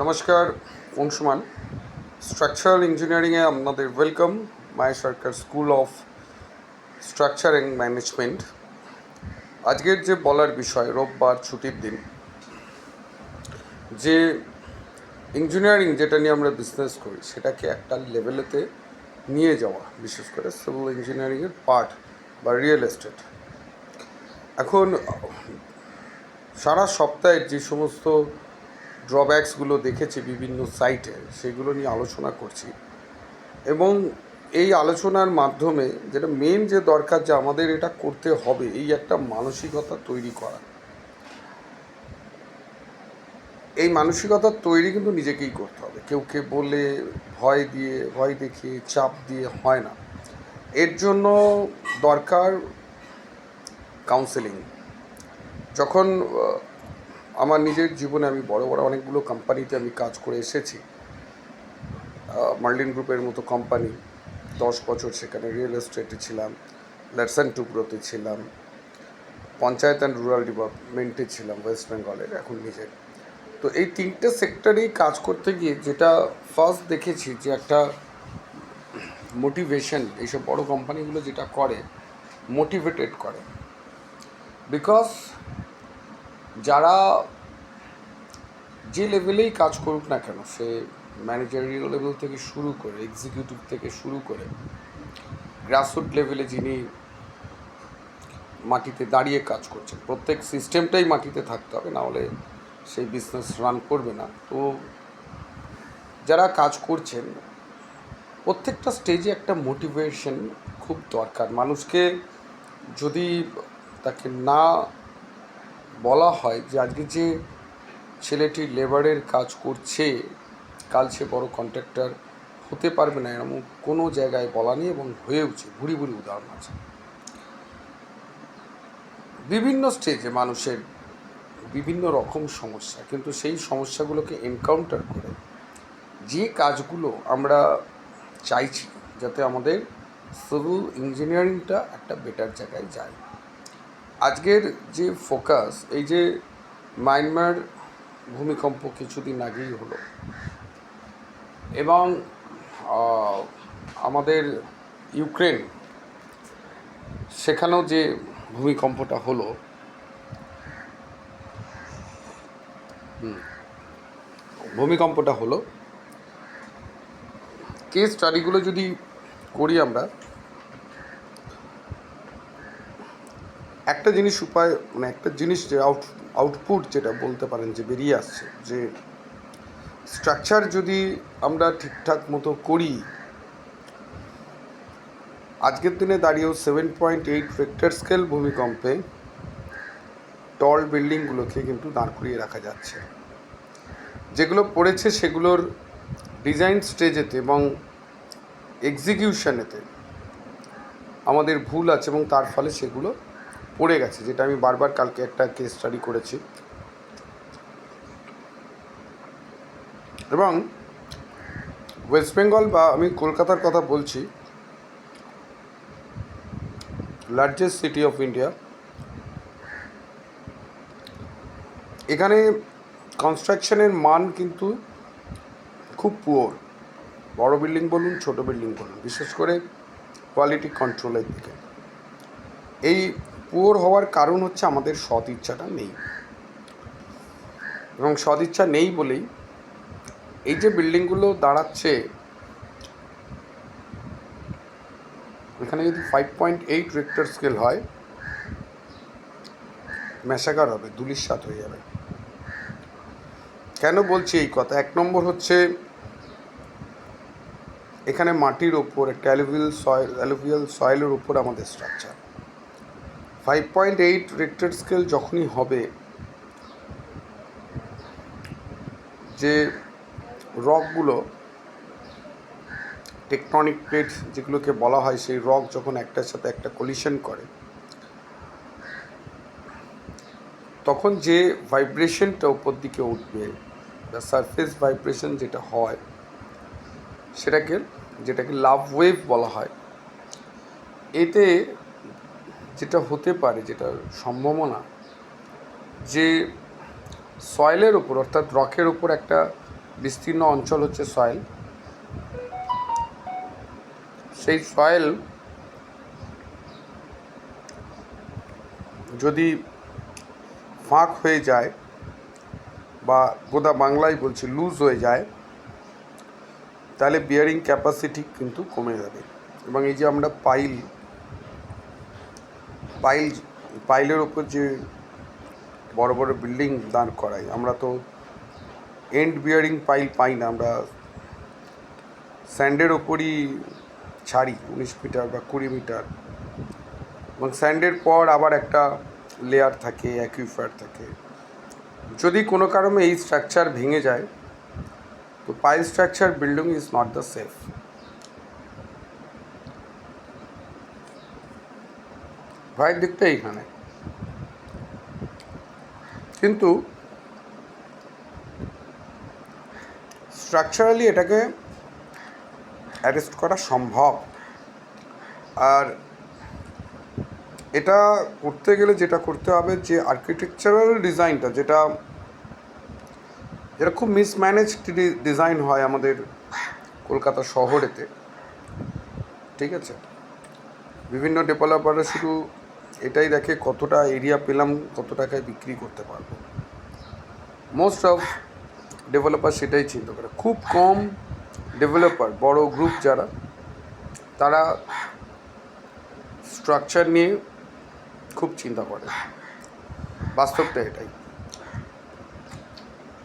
নমস্কার অংশুমান স্ট্রাকচারাল ইঞ্জিনিয়ারিংয়ে আপনাদের welcome my Sarkar school of structuring management আজকের যে বলার বিষয়, রোববার ছুটির দিন, যে ইঞ্জিনিয়ারিং যেটা নিয়ে আমরা বিজনেস করি, সেটাকে একটা লেভেলেতে নিয়ে যাওয়া, বিশেষ করে সিভিল ইঞ্জিনিয়ারিংয়ের পার্ট বা রিয়েল এস্টেট এখন, সারা সপ্তাহে যে সমস্ত ড্রব্যাকসগুলো দেখেছি বিভিন্ন সাইটে সেগুলো নিয়ে আলোচনা করছি। এবং এই আলোচনার মাধ্যমে যেটা মেন যে দরকার যে আমাদের এটা করতে হবে, এই একটা মানসিকতা তৈরি করা। এই মানসিকতা তৈরি কিন্তু নিজেকেই করতে হবে। কেউ কে বলে ভয় দিয়ে, ভয় দেখিয়ে, চাপ দিয়ে হয় না। এর জন্য দরকার কাউন্সেলিং যখন আমার নিজের জীবনে আমি বড় বড় অনেকগুলো কোম্পানিতে আমি কাজ করে এসেছি। মার্লিন গ্রুপের মতো কোম্পানি দশ বছর সেখানে রিয়েল এস্টেটে ছিলাম ল্যাটসান টুকরোতে ছিলাম, পঞ্চায়েত অ্যান্ড রুরাল ডেভেলপমেন্টে ছিলাম ওয়েস্ট বেঙ্গলের এখন নিজের। তো এই তিনটে সেক্টরেই কাজ করতে গিয়ে যেটা ফার্স্ট দেখেছি যে একটা মোটিভেশন এইসব বড় কোম্পানিগুলো যেটা করে মোটিভেটেড করে। বিকজ যারা যে লেভেলেই কাজ করুক না কেন, সে ম্যানেজারিয়াল লেভেল থেকে শুরু করে এক্সিকিউটিভ থেকে শুরু করে গ্রাসরুট লেভেলে যিনি মাটিতে দাঁড়িয়ে কাজ করছেন, প্রত্যেক সিস্টেমটাই মাটিতে থাকতে হবে, না হলে সেই বিজনেস রান করবে না। তো যারা কাজ করছেন, প্রত্যেকটা স্টেজে একটা মোটিভেশন খুব দরকার। মানুষকে যদি তাকে না বলা হয় যে আজকে যে ছেলেটি লেবারের কাজ করছে, কাল সে বড় কন্ট্রাক্টর হতে পারবে না, এরকম কোনো জায়গায় বলা নেই এবং হয়ে হয়েওছে ভুরি ভুরি উদাহরণ আছে। বিভিন্ন স্টেজে মানুষের বিভিন্ন রকম সমস্যা, কিন্তু সেই সমস্যাগুলোকে এনকাউন্টার করে যে কাজগুলো আমরা চাইছি, যাতে আমাদের সিভিল ইঞ্জিনিয়ারিংটা একটা বেটার জায়গায় যায়। আজকের যে ফোকাস, এই যে মায়ানমার ভূমিকম্প কিছুদিন আগেই হলো এবং আমাদের ইউক্রেন, সেখানেও যে ভূমিকম্পটা হলো ভূমিকম্পটা হলো কেস স্টাডিগুলো যদি করি আমরা একটা জিনিস উপায় মানে একটা জিনিস যে আউট আউটপুট যেটা বলতে পারেন যে বেরিয়ে আসছে, যে স্ট্রাকচার যদি আমরা ঠিকঠাক মতো করি, আজকের দিনে দাঁড়িয়েও seven point eight vector scale ভূমিকম্পে টল বিল্ডিংগুলোকে কিন্তু দাঁড় করিয়ে রাখা যাচ্ছে। যেগুলো পড়েছে সেগুলোর ডিজাইন স্টেজেতে এবং এক্সিকিউশনেতে আমাদের ভুল আছে এবং তার ফলে সেগুলো পড়ে গেছে, যেটা আমি বারবার কালকে একটা কেস স্টাডি করেছি। এবং ওয়েস্ট বেঙ্গল বা আমি কলকাতার কথা বলছি লার্জেস্ট সিটি অফ ইন্ডিয়া এখানে কনস্ট্রাকশনের মান কিন্তু খুব পুয়োর বড় বিল্ডিং বলুন, ছোট বিল্ডিং বলুন, বিশেষ করে কোয়ালিটি কন্ট্রোলের দিকে। এই পুয়োর হওয়ার কারণ হচ্ছে আমাদের সৎ ইচ্ছাটা নেই। এবং সৎ ইচ্ছা নেই বলেই এই যে বিল্ডিংগুলো দাঁড়াচ্ছে, এখানে যদি five point eight Richter scale হয় মেশাকার হবে দুলির দুলিশাত হয়ে যাবে। কেন বলছি এই কথা? এক নম্বর হচ্ছে এখানে মাটির ওপর, একটা অ্যালুভিয়াল সয়েল অ্যালুভিয়াল সয়েলের ওপর আমাদের structure five point eight Richter scale যখনই হবে, যে রকগুলো টেকটনিক প্লেট যেগুলোকে বলা হয়, সেই রক যখন একটার সাথে একটা কলিশন করে, তখন যে ভাইব্রেশনটা উপর দিকে উঠবে বা সারফেস ভাইব্রেশন যেটা হয়, সেটাকে, যেটাকে লাভ ওয়েভ বলা হয়, এতে যেটা হতে পারে, যেটা সম্ভাবনা, যে সয়েলের ওপর অর্থাৎ রকের ওপর একটা বিস্তীর্ণ অঞ্চল হচ্ছে সয়েল সেই সয়েল যদি ফাঁক হয়ে যায় বা গোদা বাংলায় বলছি লুজ হয়ে যায়, তাহলে বিয়ারিং ক্যাপাসিটি কিন্তু কমে যাবে। এবং এই যে আমরা পাইল পাইল পাইলের ওপর যে বড় বড় বিল্ডিং দাঁড় করাই আমরা তো এন্ড বিয়ারিং পাইল পাই না, আমরা স্যান্ডের ওপরই ছাড়ি, উনিশ মিটার বা কুড়ি মিটার এবং স্যান্ডের পর আবার একটা লেয়ার থাকে অ্যাকুইফায়ার থাকে। যদি কোনো কারণে এই স্ট্রাকচার ভেঙে যায়, তো pile structure building is not the safe ভয়ের দিকটা এইখানে। কিন্তু স্ট্রাকচারালি এটাকে অ্যারেস্ট করা সম্ভব। আর এটা করতে গেলে যেটা করতে হবে যে আর্কিটেকচারাল ডিজাইনটা যেটা যেটা খুব মিসম্যানেজ ডিজাইন হয় আমাদের কলকাতা শহরেতে, ঠিক আছে? বিভিন্ন ডেভেলপাররা শুধু এটাই দেখে কতটা এরিয়া পেলাম কত টাকায় বিক্রি করতে পারব। মোস্ট অফ ডেভেলপার সেটাই চিন্তা করে। খুব কম ডেভেলপার বড় গ্রুপ যারা, তারা স্ট্রাকচার নিয়ে খুব চিন্তা করে। বাস্তবটা এটাই।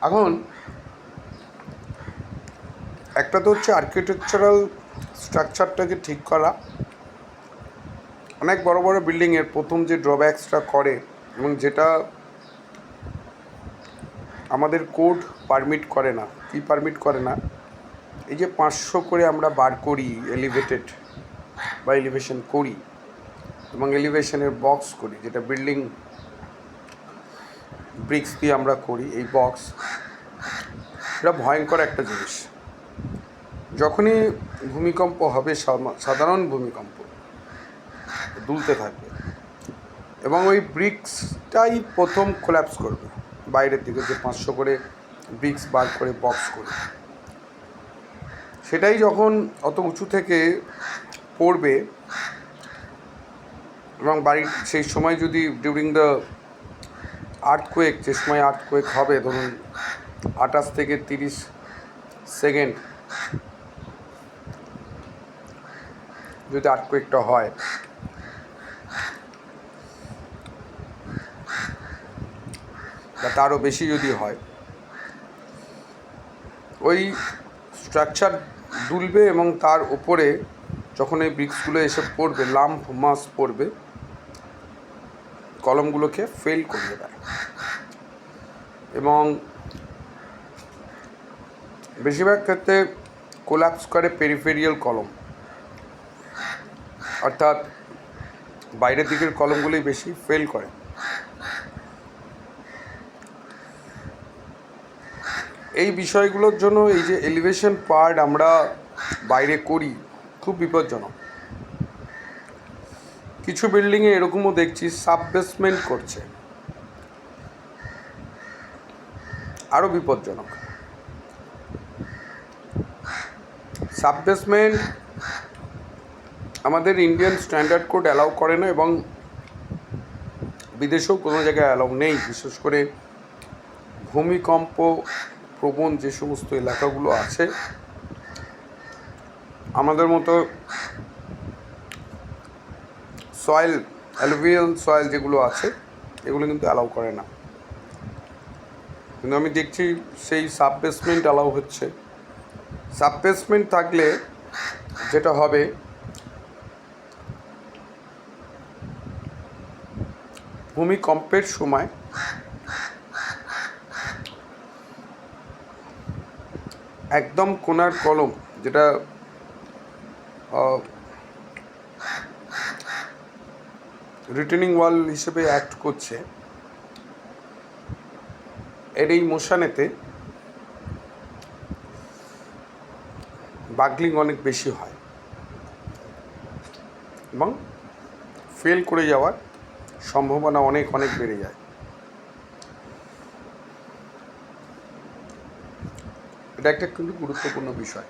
এখন একটা তো হচ্ছে আর্কিটেকচারাল স্ট্রাকচারটাকে ঠিক করা অনেক বড় বড় বিল্ডিংয়ের প্রথম যে ড্রব্যাক্সটা করে এবং যেটা আমাদের কোড পারমিট করে না, কি পারমিট করে না? এই যে পাঁচশো করে আমরা বার করি এলিভেটেড বা এলিভেশন করি এবং এলিভেশনের বক্স করি, যেটা বিল্ডিং ব্রিক্স দিয়ে আমরা করি, এই বক্স এটা ভয়ঙ্কর একটা জিনিস। যখনই ভূমিকম্প হবে সাধারণ ভূমিকম্প দুলতে থাকবে এবং ওই ব্রিক্সটাই প্রথম কোল্যাপস করবে। বাইরের দিকে যে পাঁচশো করে ব্রিক্স বার করে বক্স করে সেটাই যখন অত উঁচু থেকে পড়বে, এবং বাড়ির সেই সময় যদি ডিউরিং দ্য আর্থকোয়েক যে সময় আর্থ কোয়েক হবে, ধরুন আঠাশ থেকে তিরিশ সেকেন্ড, যদি আর্থকোয়েকটা হয় বা তারও বেশি যদি হয়। ওই স্ট্রাকচার দুলবে এবং তার উপরে যখন এই ব্রিক্সগুলো এসে পড়বে লাম্প মাস পড়বে, কলমগুলোকে ফেল করিয়ে দেয় এবং বেশিরভাগ ক্ষেত্রে কোলাপস করে পেরিফেরিয়াল কলম। অর্থাৎ বাইরের দিকের কলমগুলোই বেশি ফেল করে। এই বিষয়গুলোর জন্য এই যে এলিভেশন পার্ট আমরা বাইরে করি, খুব বিপজ্জনক। কিছু বিল্ডিংয়ে এরকমও দেখছি সাববেসমেন্ট করছে। আরও বিপজ্জনক। সাববেসমেন্ট আমাদের ইন্ডিয়ান স্ট্যান্ডার্ড কোড অ্যালাউ করে না এবং বিদেশেও কোনো জায়গায় অ্যালাউ নেই। বিশেষ করে ভূমিকম্প প্রবণ যে সমস্ত এলাকাগুলো আছে, আমাদের মতো সয়েল অ্যালুভিয়াল সয়েল যেগুলো আছে, এগুলো কিন্তু অ্যালাউ করে না। কিন্তু আমি দেখছি সেই সাববেসমেন্ট অ্যালাউ হচ্ছে। সাববেসমেন্ট থাকলে যেটা হবে, ভূমিকম্পের সময় একদম কোনার কলম, যেটা রিটেনিং ওয়াল হিসেবে অ্যাক্ট করছে। এর এই মোশানেতে বাগলিং অনেক বেশি হয়। এবং ফেল করে যাওয়ার সম্ভাবনা অনেক অনেক বেড়ে যায়। এটা একটা কিন্তু গুরুত্বপূর্ণ বিষয়।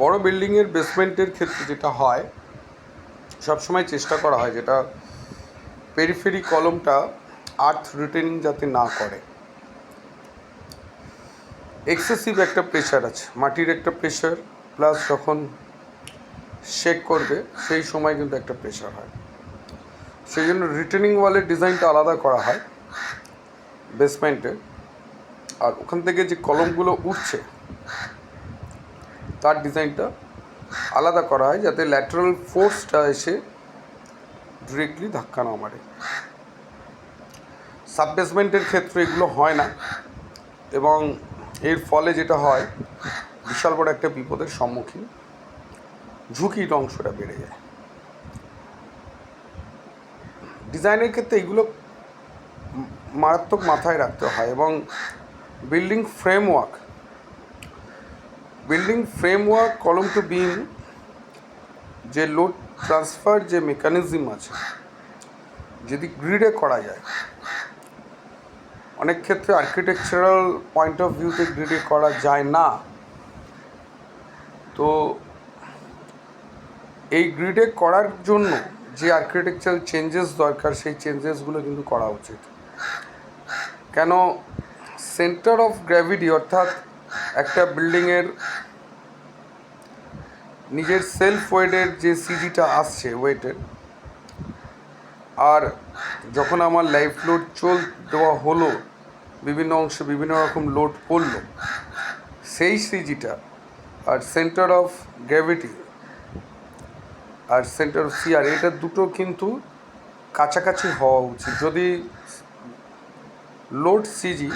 বড় বিল্ডিংয়ের বেসমেন্টের ক্ষেত্রে যেটা হয়, সবসময় চেষ্টা করা হয় যেটা পেরিফেরি কলমটা আর্থ রিটেনিং যাতে না করে। এক্সেসিভ একটা প্রেশার আছে, মাটির একটা প্রেশার প্লাস যখন শেক করবে, সেই সময় কিন্তু একটা প্রেশার হয়। সেই জন্য রিটেনিং ওয়ালের ডিজাইনটা আলাদা করা হয় বেসমেন্টে আর ওখান থেকে যে কলমগুলো উঠছে, তার ডিজাইনটা আলাদা করা হয় যাতে ল্যাটারাল ফোর্সটা এসে ডিরেক্টলি ধাক্কা না মারে। সাববেসমেন্টের ক্ষেত্রে এগুলো হয় না, এবং এর ফলে যেটা হয়, বিশাল বড় একটা বিপদের সম্মুখীন ঝুঁকির অংশটা বেড়ে যায়। ডিজাইনের ক্ষেত্রে এগুলো মারাত্মক মাথায় রাখতে হয় এবং building framework building framework, column to beam, যে লোড ট্রান্সফার, যে মেকানিজম আছে, যদি গ্রিডে করা যায়, অনেক ক্ষেত্রে আর্কিটেকচারাল পয়েন্ট অফ ভিউতে গ্রিডে করা যায় না। তো এই গ্রিডে করার জন্য যে আর্কিটেকচারাল চেঞ্জেস দরকার, সেই চেঞ্জেসগুলো কিন্তু করা উচিত। কেন সেন্টার অফ গ্র্যাভিটি অর্থাৎ একটা বিল্ডিংয়ের নিজের সেলফ ওয়েটের যে সিজিটা আসছে ওয়েটের আর যখন আমার লাইফ লোড চল দেওয়া হলো, বিভিন্ন অংশে বিভিন্ন রকম লোড পড়ল, সেই সিজিটা আর সেন্টার অফ গ্র্যাভিটি আর সেন্টার অফ সিআর এটা দুটো কিন্তু কাছাকাছি হওয়া উচিত। যদি লোড সিজি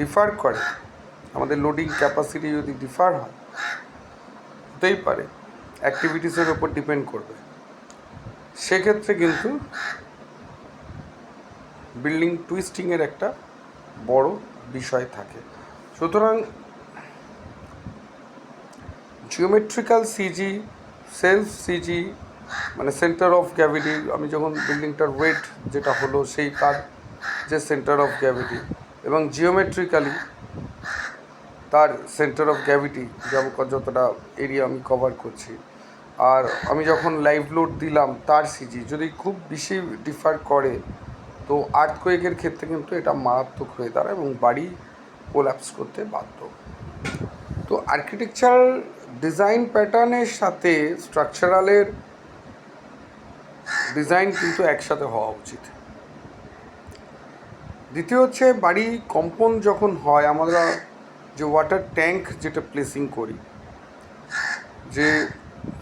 ডিফার করে, আমাদের লোডিং ক্যাপাসিটি যদি ডিফার হয়, হতেই পারে অ্যাক্টিভিটিসের ওপর ডিপেন্ড করবে। সেক্ষেত্রে কিন্তু বিল্ডিং টুইস্টিংয়ের একটা বড় বিষয় থাকে। সুতরাং জিওমেট্রিক্যাল সিজি সেলফ সিজি মানে সেন্টার অফ গ্র্যাভিটি আমি যখন বিল্ডিংটার ওয়েট যেটা হলো সেই তার যে সেন্টার অফ গ্র্যাভিটি এবং জিওমেট্রিক্যালি তার সেন্টার অফ গ্র্যাভিটি যতটা এরিয়া আমি কভার করছি। আর আমি যখন লাইভ লোড দিলাম তার সিজি যদি খুব বেশি ডিফার করে, তো আর্থকোয়েকের ক্ষেত্রে কিন্তু এটা মারাত্মক হয়ে দাঁড়ায় এবং বাড়ি কোল্যাপস করতে বাধ্য। তো আর্কিটেকচারাল ডিজাইন প্যাটার্নের সাথে স্ট্রাকচারালের ডিজাইন কিন্তু একসাথে হওয়া উচিত। দ্বিতীয় হচ্ছে বাড়ি কম্পন যখন হয়, আমরা যে ওয়াটার ট্যাঙ্ক যেটা প্লেসিং করি, যে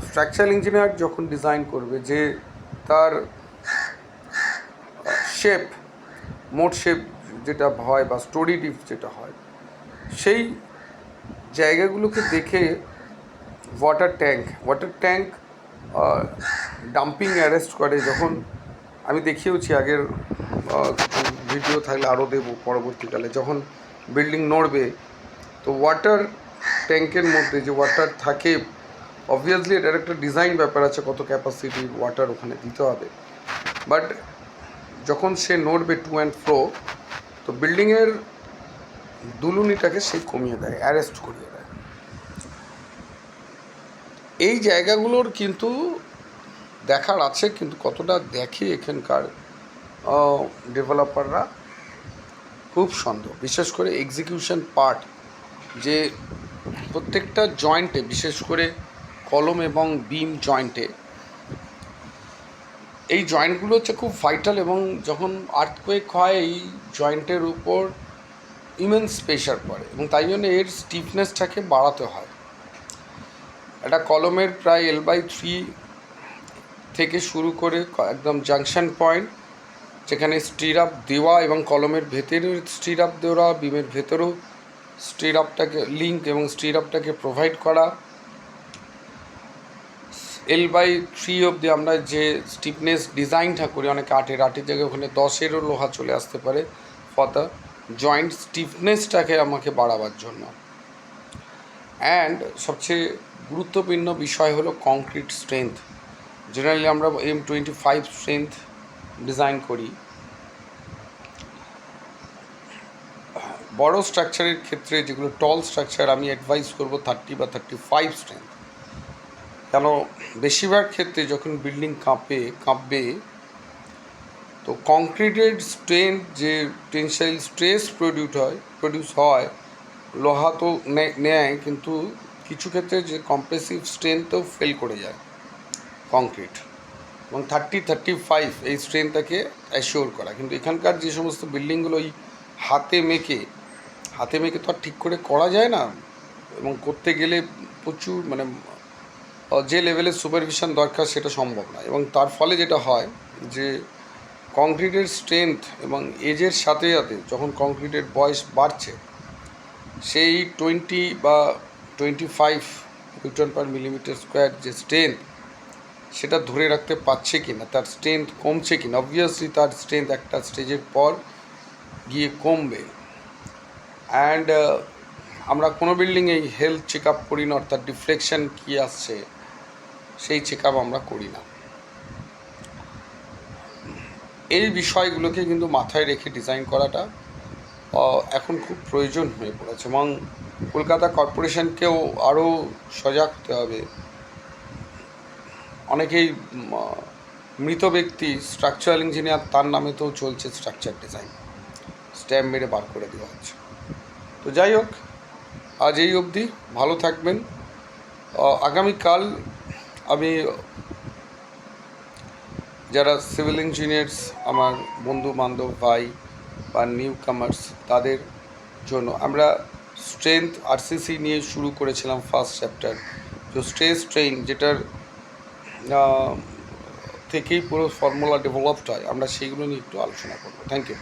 স্ট্রাকচারাল ইঞ্জিনিয়ার যখন ডিজাইন করবে, যে তার শেপ, মোট শেপ যেটা হয় বা স্টোরি ডিপ যেটা হয়, সেই জায়গাগুলোকে দেখে water tank water tank damping arrest করে যখন, আমি দেখিয়েওছি আগের ভিডিও থাকলে আরও দেবো পরবর্তীকালে, যখন বিল্ডিং নড়বে, তো ওয়াটার ট্যাঙ্কের মধ্যে যে ওয়াটার থাকে অবভিয়াসলি এটার একটা ডিজাইন ব্যাপার আছে, কত ক্যাপাসিটি ওয়াটার ওখানে দিতে হবে। বাট যখন সে নড়বে টু অ্যান্ড ফ্লো তো বিল্ডিংয়ের দুলুনিটাকে সে কমিয়ে দেয় অ্যারেস্ট করিয়ে দেয়। এই জায়গাগুলোর কিন্তু দেখার আছে, কিন্তু কতটা দেখে এখানকার ডেভেলপাররা খুব সন্দেহ। বিশেষ করে এক্সিকিউশন পার্ট যে প্রত্যেকটা জয়েন্টে বিশেষ করে কলম এবং বিম জয়েন্টে এই জয়েন্টগুলো হচ্ছে খুব ভাইটাল এবং যখন আর্থকোয়েক হয়, এই জয়েন্টের উপর ইমেন্স প্রেশার পড়ে এবং তাই জন্য এর স্টিফনেসটাকে বাড়াতে হয়। একটা কলমের প্রায় এল বাই থ্রি থেকে শুরু করে একদম জাংশন পয়েন্ট যেখানে স্টিরাপ দেওয়া এবং কলমের ভেতরেও স্টিরাপ দেওয়া বিমের ভেতরেও স্টিরাপটাকে লিঙ্ক এবং স্টিরাপটাকে প্রোভাইড করা। এল বাই থ্রি অবধি আমরা যে স্টিফনেস ডিজাইনটা করি, অনেক আটের আটের জায়গায় ওখানে দশেরও লোহা চলে আসতে পারে দ্য জয়েন্ট স্টিফনেসটাকে আমাকে বাড়াবার জন্য। অ্যান্ড সবচেয়ে গুরুত্বপূর্ণ বিষয় হলো কংক্রিট স্ট্রেংথ জেনারেলি আমরা M twenty five strength design করি। বড় স্ট্রাকচারের ক্ষেত্রে যেগুলো টল স্ট্রাকচার আমি অ্যাডভাইস করব থার্টি বা থার্টি ফাইভ স্ট্রেংথ কেন? বেশিরভাগ ক্ষেত্রে যখন বিল্ডিং কাঁপে, কাঁপবে, তো কংক্রিটের স্ট্রেন্থ যে টেনশাইল স্ট্রেস প্রডিউট হয় প্রডিউস হয়, লোহা তো নেয়, কিন্তু কিছু ক্ষেত্রে যে কম্প্রেসিভ স্ট্রেংথও ফেল করে যায় কংক্রিট এবং থার্টি থার্টি ফাইভ এই স্ট্রেংথটাকে অ্যাসিওর করা। কিন্তু এখানকার যে সমস্ত বিল্ডিংগুলো ওই হাতে মেখে হাতে মেখে তো আর ঠিক করে করা যায় না এবং করতে গেলে প্রচুর মানে যে লেভেলের সুপারভিশন দরকার সেটা সম্ভব না। এবং তার ফলে যেটা হয় যে কংক্রিটের স্ট্রেংথ এবং এজের সাথে সাথে যখন কংক্রিটের বয়স বাড়ছে, সেই টোয়েন্টি বা twenty five newton per millimetre square যে স্ট্রেংথ সেটা ধরে রাখতে পারছে কি না তার স্ট্রেংথ কমছে কি না অবভিয়াসলি তার স্ট্রেংথ একটা স্টেজের পর গিয়ে কমবে। অ্যান্ড আমরা কোনো বিল্ডিংয়ে হেলথ চেক আপ করি না, অর্থাৎ ডিফ্লেকশন কী আসছে, সেই চেক আপ আমরা করি না। এই বিষয়গুলোকে কিন্তু মাথায় রেখে ডিজাইন করাটা এখন খুব প্রয়োজন হয়ে পড়েছে এবং কলকাতা কর্পোরেশনকেও আরও সজাগ হতে হবে। অনেকেই মৃত ব্যক্তি স্ট্রাকচারাল ইঞ্জিনিয়ার তার নামে তো চলছে স্ট্রাকচার ডিজাইন স্ট্যাম্প মেরে বার করে দেওয়া হচ্ছে। তো যাই হোক, আজ এই অবধি। ভালো থাকবেন। আগামীকাল আমি যারা সিভিল ইঞ্জিনিয়ার্স আমার বন্ধু বান্ধব ভাই বা নিউ কামার্স তাদের জন্য। আমরা স্ট্রেংথ আরসিসি নিয়ে শুরু করেছিলাম ফার্স্ট চ্যাপ্টার তো স্ট্রেস ট্রেন যেটার থেকেই পুরো ফর্মুলা ডেভেলপড হয়, আমরা সেইগুলো নিয়ে একটু আলোচনা করব। Thank you